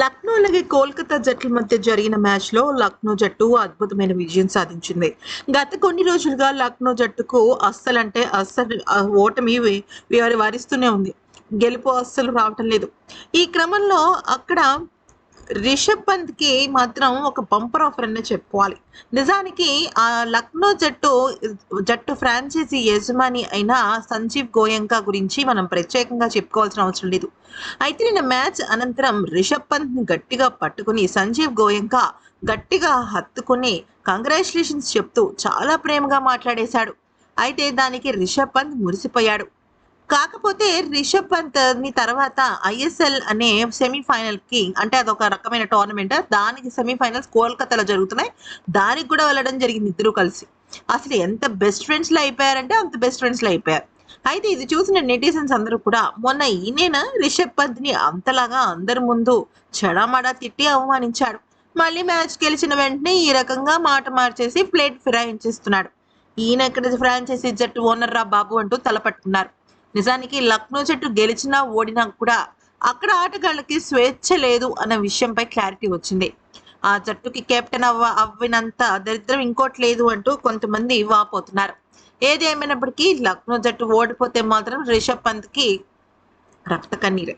లక్నో అలాగే కోల్కతా జట్ల మధ్య జరిగిన మ్యాచ్లో లక్నో జట్టు అద్భుతమైన విజయం సాధించింది. గత కొన్ని రోజులుగా లక్నో జట్టుకు అస్సలంటే అస్సలు ఓటమి వారి వారిస్తూనే ఉంది. గెలుపు అస్సలు రావటం లేదు. ఈ క్రమంలో అక్కడ రిషబ్ పంత్కి మాత్రం ఒక బంపర్ ఆఫర్ అనే చెప్పుకోవాలి. నిజానికి ఆ లక్నో జట్టు జట్టు ఫ్రాంచైజీ యజమాని అయిన సంజీవ్ గోయంకా గురించి మనం ప్రత్యేకంగా చెప్పుకోవాల్సిన అవసరం లేదు. అయితే నిన్న మ్యాచ్ అనంతరం రిషబ్ పంత్ని గట్టిగా పట్టుకుని సంజీవ్ గోయంకా గట్టిగా హత్తుకుని కంగ్రాచులేషన్స్ చెప్తూ చాలా ప్రేమగా మాట్లాడేశాడు. అయితే దానికి రిషబ్ పంత్ మురిసిపోయాడు. కాకపోతే రిషబ్ పంత్ని తర్వాత ఐఎస్ఎల్ అనే సెమీఫైనల్కి అంటే అదొక రకమైన టోర్నమెంట్ దానికి సెమీఫైనల్స్ కోల్కతాలో జరుగుతున్నాయి. దానికి కూడా వెళ్ళడం జరిగింది ఇద్దరు కలిసి. అసలు ఎంత బెస్ట్ ఫ్రెండ్స్లో అయిపోయారంటే అంత బెస్ట్ ఫ్రెండ్స్లో అయిపోయారు. అయితే ఇది చూసిన నెటిజన్స్ అందరూ కూడా మొన్న ఈయన రిషబ్ పంత్ని అంతలాగా అందరి ముందు చెడమడా తిట్టి అవమానించాడు. మళ్ళీ మ్యాచ్ గెలిచిన వెంటనే ఈ రకంగా మాట మార్చేసి ప్లేట్ ఫిరాయించేస్తున్నాడు. ఈయన ఎక్కడ ఫ్రాంచైజీ జట్టు ఓనర్ రా బాబు అంటూ తలపట్టుకున్నారు. నిజానికి లక్నో జట్టు గెలిచినా ఓడినా కూడా అక్కడ ఆటగాళ్ళకి స్వేచ్ఛ లేదు అన్న విషయంపై క్లారిటీ వచ్చింది. ఆ జట్టుకి కెప్టెన్ అవ్వ అవ్వినంత దరిద్రం ఇంకోటి లేదు అంటూ కొంతమంది వాపోతున్నారు. ఏది లక్నో జట్టు ఓడిపోతే మాత్రం రిషబ్ పంత్కి రక్త కన్నీరే.